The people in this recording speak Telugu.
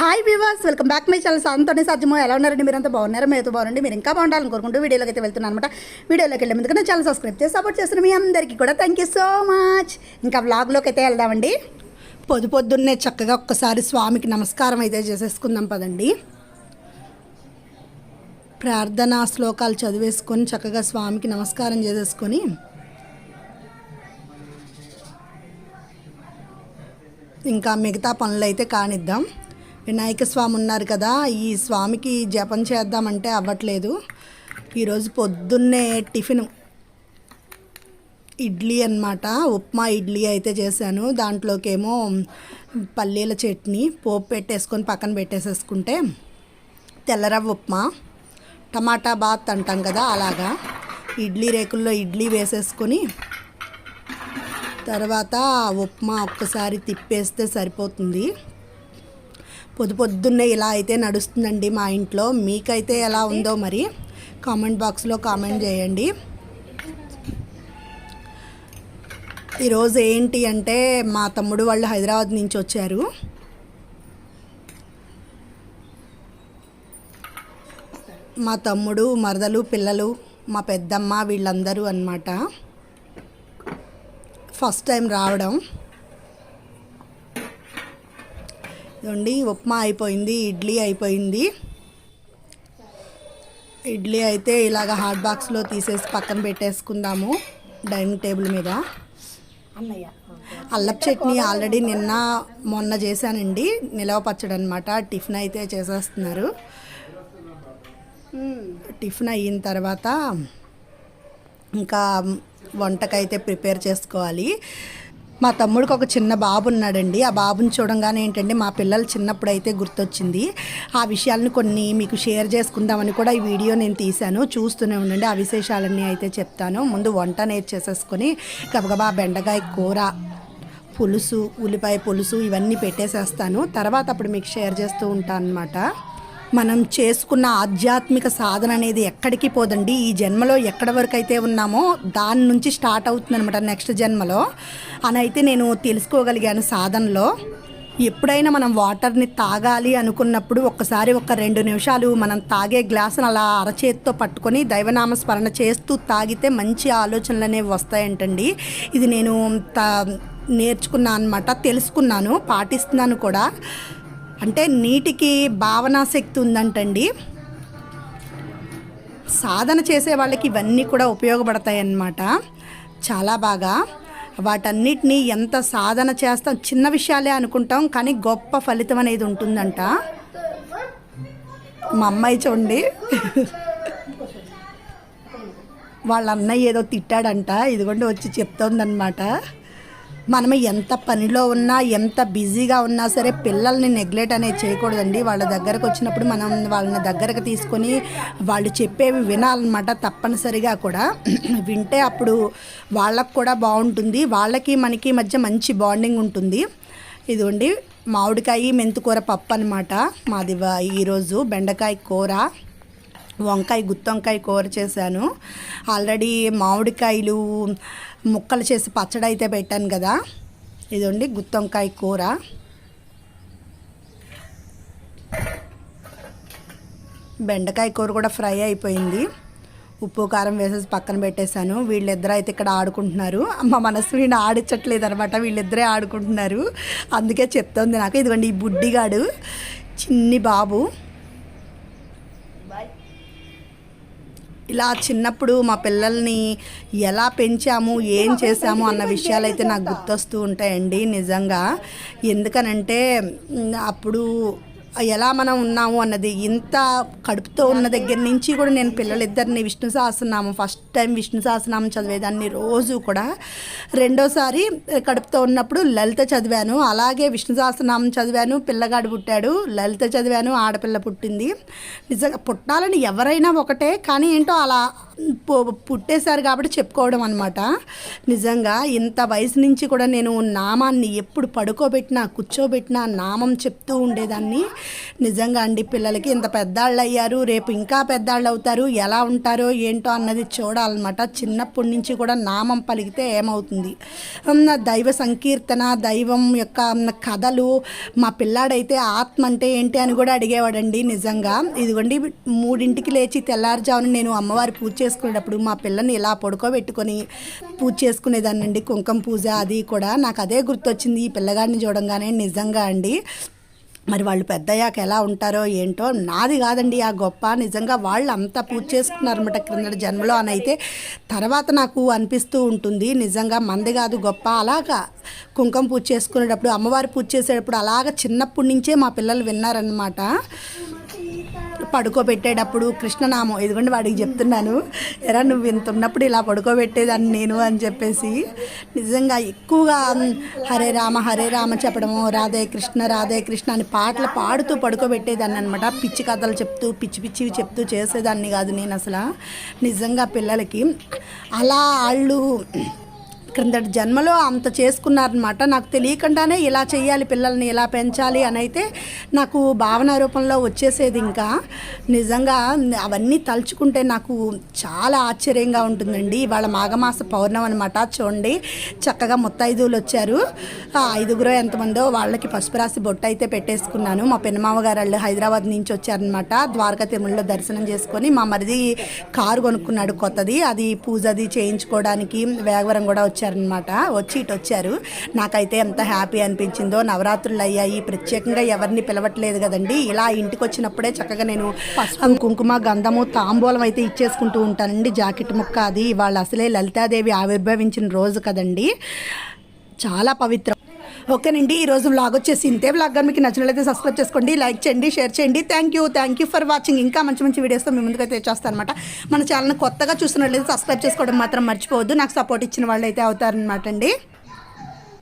హాయ్ వివాస్ వెల్కమ్ బ్యాక్ మై ఛానల్ సంతోనే సాధ్యమో ఎలా ఉన్నారండి? మీరంతా బాగున్నారా? మీతో బాగుండి మీరు ఇంకా బాగుండాలని కోరుకుంటూ వీడియోలోకి అయితే వెళ్తున్నాను అనమాట వీడియోలోకి వెళ్ళే ముందుగా నా ఛానల్ సబ్స్క్రైబ్ చేసి సపోర్ట్ చేస్తున్న మీ అందరికీ కూడా థ్యాంక్ యూ సో మచ్ ఇంకా వ్లాగ్లోకి అయితే వెళ్దామండి. పొద్దు పొద్దున్నే చక్కగా ఒక్కసారి స్వామికి నమస్కారం అయితే చేసేసుకుందాం పదండి. ప్రార్థనా శ్లోకాలు చదివేసుకొని చక్కగా స్వామికి నమస్కారం చేసేసుకొని ఇంకా మిగతా పనులు అయితే కానిద్దాం. వినాయక స్వామి ఉన్నారు కదా ఈ స్వామికి జపం చేద్దామంటే అవ్వట్లేదు. ఈరోజు పొద్దున్నే టిఫిన్. ఇడ్లీ అన్నమాట. ఉప్మా ఇడ్లీ అయితే చేశాను. దాంట్లోకేమో పల్లీల చట్నీ పోపు పెట్టేసుకొని పక్కన పెట్టేసేసుకుంటే తెల్లరవ్వ ఉప్మా టమాటా బాత్ అంటాం కదా అలాగా. ఇడ్లీ రేకుల్లో ఇడ్లీ వేసేసుకొని తర్వాత ఉప్మా ఒక్కసారి తిప్పేస్తే సరిపోతుంది. పొద్దు పొద్దున్నే ఇలా అయితే నడుస్తుందండి మా ఇంట్లో. మీకైతే ఎలా ఉందో మరి కామెంట్ బాక్స్లో కామెంట్ చేయండి. ఈరోజు ఏంటి అంటే మా తమ్ముడు వాళ్ళు హైదరాబాద్ నుంచి వచ్చారు. మా తమ్ముడు మరదలు పిల్లలు మా పెద్దమ్మ వీళ్ళందరూ అన్నమాట. ఫస్ట్ టైం రావడం. ఇదండి ఉప్మా అయిపోయింది ఇడ్లీ అయిపోయింది. ఇడ్లీ అయితే ఇలాగ హాట్ బాక్స్లో తీసేసి పక్కన పెట్టేసుకుందాము డైనింగ్ టేబుల్ మీద. అల్లపు చట్నీ ఆల్రెడీ నిన్న మొన్న చేశానండి. నిలవ పచ్చడి అనమాట టిఫిన్ అయితే చేసేస్తున్నారు. టిఫిన్ అయిన తర్వాత ఇంకా వంటకైతే ప్రిపేర్ చేసుకోవాలి. మా తమ్ముడికి ఒక చిన్న బాబు ఉన్నాడండి. ఆ బాబుని చూడంగానే ఏంటంటే మా పిల్లలు చిన్నప్పుడు అయితే గుర్తొచ్చింది. ఆ విషయాలను కొన్ని మీకు షేర్ చేసుకుందామని కూడా ఈ వీడియో నేను తీశాను. చూస్తూనే ఉండండి. ఆ విశేషాలన్నీ అయితే చెప్తాను. ముందు వంట నేర్చేసేసుకొని గబగబా బెండకాయ కూర పులుసు ఉల్లిపాయ పులుసు ఇవన్నీ పెట్టేసేస్తాను. తర్వాత అప్పుడు మీకు షేర్ చేస్తూ ఉంటాను అనమాట మనం చేసుకున్న ఆధ్యాత్మిక సాధన అనేది ఎక్కడికి పోదండి? ఈ జన్మలో ఎక్కడి వరకు అయితే ఉన్నామో దాని నుంచి స్టార్ట్ అవుతుంది అనమాట నెక్స్ట్ జన్మలో. అని అయితే నేను తెలుసుకోగలిగాను సాధనలో. ఎప్పుడైనా మనం వాటర్ని తాగాలి అనుకున్నప్పుడు ఒక్కసారి ఒక రెండు నిమిషాలు మనం తాగే గ్లాసును అలా అరచేతితో పట్టుకొని దైవనామ స్మరణ చేస్తూ తాగితే మంచి ఆలోచనలు అనేవి వస్తాయంటండి. ఇది నేను తా నేర్చుకున్నాను అనమాట తెలుసుకున్నాను పాటిస్తున్నాను కూడా. అంటే నీటికి భావనా శక్తి ఉందంటండి. సాధన చేసే వాళ్ళకి ఇవన్నీ కూడా ఉపయోగపడతాయి అన్నమాట చాలా బాగా. వాటన్నిటినీ ఎంత సాధన చేస్తాం చిన్న విషయాలే అనుకుంటాం కానీ గొప్ప ఫలితం అనేది ఉంటుందంట. మా అమ్మాయి చూడండి. వాళ్ళ అన్నయ్య ఏదో తిట్టాడంట ఇదిగోండి వచ్చి చెప్తోందనమాట మనం ఎంత పనిలో ఉన్నా ఎంత బిజీగా ఉన్నా సరే పిల్లల్ని నెగ్లెక్ట్ అనేది చేయకూడదండి. వాళ్ళ దగ్గరకు వచ్చినప్పుడు మనం వాళ్ళని దగ్గరకు తీసుకొని వాళ్ళు చెప్పేవి వినాలన్నమాట తప్పనిసరిగా కూడా. వింటే అప్పుడు వాళ్ళకు కూడా బాగుంటుంది. వాళ్ళకి మనకి మధ్య మంచి బాండింగ్ ఉంటుంది. ఇదిగోండి మామిడికాయ మెంతుకూర పప్పు అనమాట మాది ఈరోజు బెండకాయ కూర వంకాయ గుత్తొంకాయ కూర చేశాను. ఆల్రెడీ మామిడికాయలు ముక్కలు చేసి పచ్చడి అయితే పెట్టాను కదా. ఇదండి గుత్తొంకాయ కూర. బెండకాయ కూర కూడా ఫ్రై అయిపోయింది. ఉప్పు కారం వేసేసి పక్కన పెట్టేశాను. వీళ్ళిద్దరూ అయితే ఇక్కడ ఆడుకుంటున్నారు. మా నేను ఆడించట్లేదు అనమాట వీళ్ళిద్దరే ఆడుకుంటున్నారు. అందుకే చెప్తోంది నాకు. ఇదిగోండి ఈ బుడ్డిగాడు చిన్ని బాబు. ఇలా చిన్నప్పుడు మా పిల్లల్ని ఎలా పెంచాము ఏం చేసాము అన్న విషయాలు అయితే నాకు గుర్తొస్తూ ఉంటాయండి నిజంగా. ఎందుకనంటే అప్పుడు ఎలా మనం ఉన్నాము అన్నది ఇంత కడుపుతో ఉన్న దగ్గర నుంచి కూడా నేను పిల్లలిద్దరిని విష్ణు సహస్రనామం ఫస్ట్ టైం విష్ణు సహస్రనామం చదివేదాన్ని రోజు కూడా. రెండోసారి కడుపుతో ఉన్నప్పుడు లలిత చదివాను అలాగే విష్ణు సహస్రనామం చదివాను పిల్లగాడు పుట్టాడు లలిత చదివాను ఆడపిల్ల పుట్టింది. నిజంగా పుట్టాలని ఎవరైనా ఒకటే కానీ ఏంటో అలా పుట్టేశారు కాబట్టి చెప్పుకోవడం అనమాట నిజంగా ఇంత వయసు నుంచి కూడా నేను నామాన్ని ఎప్పుడు పడుకోబెట్టినా కూర్చోబెట్టినా నామం చెప్తూ ఉండేదాన్ని. నిజంగా అండి పిల్లలకి ఇంత పెద్దాళ్ళు అయ్యారు రేపు ఇంకా పెద్దాళ్ళు అవుతారు ఎలా ఉంటారో ఏంటో అన్నది చూడాలన్నమాట. చిన్నప్పటి నుంచి కూడా నామం పలికితే ఏమవుతుంది? దైవ సంకీర్తన దైవం యొక్క కథలు మా పిల్లాడైతే ఆత్మ అంటే ఏంటి అని కూడా అడిగేవాడండి నిజంగా. ఇదిగోండి మూడింటికి లేచి తెల్లారుజామున నేను అమ్మవారి పూజ చేసుకునేటప్పుడు మా పిల్లని ఇలా పడుకోబెట్టుకొని పూజ చేసుకునేదాన్నండి. కుంకుమ పూజ అది కూడా నాకు అదే గుర్తొచ్చింది. ఈ పిల్లగాడిని చూడంగానే నిజంగా అండి. మరి వాళ్ళు పెద్దయ్యాక ఎలా ఉంటారో ఏంటో నాది కాదండి. ఆ గొప్ప నిజంగా వాళ్ళు అంతా పూజ చేసుకున్నారన్నమాట క్రిందటి జన్మలో అని అయితే తర్వాత నాకు అనిపిస్తూ ఉంటుంది. నిజంగా మంది కాదు గొప్ప. అలాగా కుంకుమ పూజ చేసుకునేటప్పుడు అమ్మవారి పూజ చేసేటప్పుడు అలాగ చిన్నప్పటి నుంచే మా పిల్లలు విన్నారనమాట పడుకోబెట్టేటప్పుడు కృష్ణనామం ఇదిగోండి వాడికి చెప్తున్నాను. ఎరా నువ్వు ఇంత ఉన్నప్పుడు ఇలా పడుకోబెట్టేదాన్ని నేను అని చెప్పేసి నిజంగా ఎక్కువగా హరే రామ హరే రామ చెప్పడము రాధే కృష్ణ రాధే కృష్ణ అని పాటలు పాడుతూ పడుకోబెట్టేదాన్ని అనమాట పిచ్చి కథలు చెప్తూ పిచ్చి పిచ్చివి చెప్తూ చేసేదాన్ని కాదు నేను అసలు. నిజంగా పిల్లలకి అలా వాళ్ళు క్రిందటి జన్మలో అంత చేసుకున్నారనమాట నాకు తెలియకుండానే ఇలా చేయాలి పిల్లల్ని ఇలా పెంచాలి అని అయితే నాకు భావన రూపంలో వచ్చేసేది ఇంకా. నిజంగా అవన్నీ తలుచుకుంటే నాకు చాలా ఆశ్చర్యంగా ఉంటుందండి. ఇవాళ మాఘమాస పౌర్ణం అనమాట చూడండి చక్కగా ముత్తైదువులు వచ్చారు. ఐదుగురో ఎంతమందో వాళ్ళకి పసుపు రాసి బొట్టు అయితే పెట్టేసుకున్నాను. మా పెన్నమామ గారు వాళ్ళు హైదరాబాద్ నుంచి వచ్చారనమాట ద్వారకా తిరుమలలో దర్శనం చేసుకొని మా మరిది కారు కొనుక్కున్నాడు కొత్తది. అది పూజ అది చేయించుకోవడానికి వేగవరం కూడా వచ్చారనమాట. వచ్చి ఇటు వచ్చారు. నాకైతే ఎంత హ్యాపీ అనిపించిందో నవరాత్రులు అయ్యాయి. ప్రత్యేకంగా ఎవరిని పిలవట్లేదు కదండి. ఇలా ఇంటికి వచ్చినప్పుడే చక్కగా నేను పసుపు కుంకుమ గంధము తాంబూలం అయితే ఇచ్చేసుకుంటూ ఉంటానండి. జాకెట్ ముక్క అది. వాళ్ళు అసలే లలితాదేవి ఆవిర్భవించిన రోజు కదండి. చాలా పవిత్రం ఓకేనండి ఈరోజు వ్లాగ్ వచ్చేసి ఇంతే వ్లాగ్ కానీ మీకు నచ్చినట్లయితే సబ్స్క్రైబ్ చేసుకోండి లైక్ చేయండి షేర్ చేయండి. Thank you thank you for watching ఇంకా మంచి మంచి వీడియోస్తో మీ ముందుకైతే తెచ్చేస్తాను అనమాట మన ఛానల్ కొత్తగా చూస్తున్నట్లయితే సబ్స్క్రైబ్ చేసుకోవడం మాత్రం మర్చిపోవద్దు. నాకు సపోర్ట్ ఇచ్చిన వాళ్ళు అయితే అవుతారనమాట అండి.